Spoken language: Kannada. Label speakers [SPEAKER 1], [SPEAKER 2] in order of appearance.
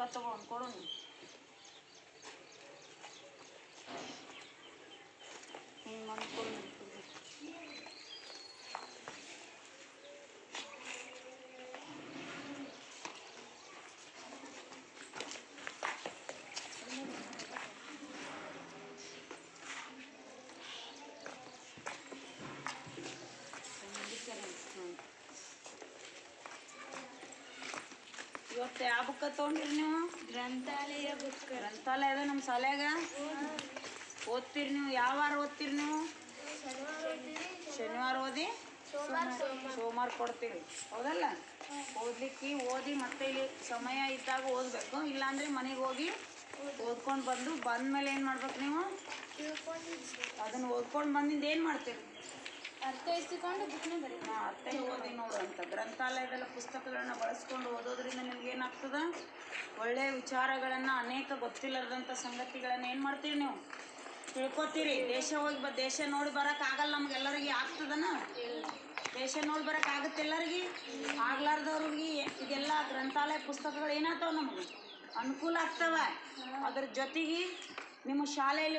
[SPEAKER 1] তত্ত্বগ্রহণ করুন। মনে করুন ಇವತ್ತು ಯಾವ ಬುಕ್ಕ ತೊಗೊಂಡ್ರಿ ನೀವು?
[SPEAKER 2] ಗ್ರಂಥಾಲಯ ಬುಕ್.
[SPEAKER 1] ಗ್ರಂಥಾಲಯ ಅದ ನಮ್ಮ ಶಾಲ್ಯಾಗ? ಓದ್ತೀರಿ ನೀವು? ಯಾವ ವಾರ ಓದ್ತೀರಿ ನೀವು? ಶನಿವಾರ ಓದಿ? ಸೋಮವಾರ ಕೊಡ್ತೀರಿ. ಹೌದಲ್ಲ? ಓದ್ಲಿಕ್ಕೆ ಓದಿ ಮತ್ತೆ ಇಲ್ಲಿ ಸಮಯ ಇದ್ದಾಗ ಓದಬೇಕು. ಇಲ್ಲಾಂದ್ರೆ ಮನೆಗೆ ಹೋಗಿ ಓದ್ಕೊಂಡು ಬಂದು ಬಂದ ಮೇಲೆ ಏನು ಮಾಡ್ಬೇಕು ನೀವು? ಅದನ್ನು ಓದ್ಕೊಂಡು ಬಂದಿಂದ ಏನು ಮಾಡ್ತೀರಿ?
[SPEAKER 2] ಅರ್ಥ ಇಸ್ಕೊಂಡು ಬುಕ್ನ ಬರೀ
[SPEAKER 1] ಅಂತ. ಗ್ರಂಥಾಲಯದಲ್ಲ ಪುಸ್ತಕಗಳನ್ನ ಬಳಸ್ಕೊಂಡು ಓದೋದ್ರಿಂದ ನಿಮ್ಗೆ ಏನಾಗ್ತದ? ಒಳ್ಳೆಯ ವಿಚಾರಗಳನ್ನು, ಅನೇಕ ಗೊತ್ತಿಲ್ಲದಂಥ ಸಂಗತಿಗಳನ್ನ ಏನು ಮಾಡ್ತೀರಿ ನೀವು? ತಿಳ್ಕೊತೀರಿ. ದೇಶ ಹೋಗಿ ಬ, ದೇಶ ನೋಡಿ ಬರೋಕ್ಕಾಗಲ್ಲ ನಮ್ಗೆಲ್ಲರಿಗೆ. ಆಗ್ತದನ? ದೇಶ ನೋಡಿ ಬರೋಕ್ಕಾಗುತ್ತೆ ಆಗುತ್ತೆ ಎಲ್ಲರಿಗೆ? ಆಗ್ಲಾರ್ದವ್ರಿಗೆ ಇದೆಲ್ಲ ಗ್ರಂಥಾಲಯ ಪುಸ್ತಕಗಳು ಏನಾಗ್ತಾವ ನಮಗೆ? ಅನುಕೂಲ ಆಗ್ತವ. ಅದ್ರ ಜೊತೆಗೆ ನಿಮ್ಮ ಶಾಲೆಯಲ್ಲಿ